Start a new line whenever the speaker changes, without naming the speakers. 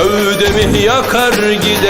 Gövdemi yakar gider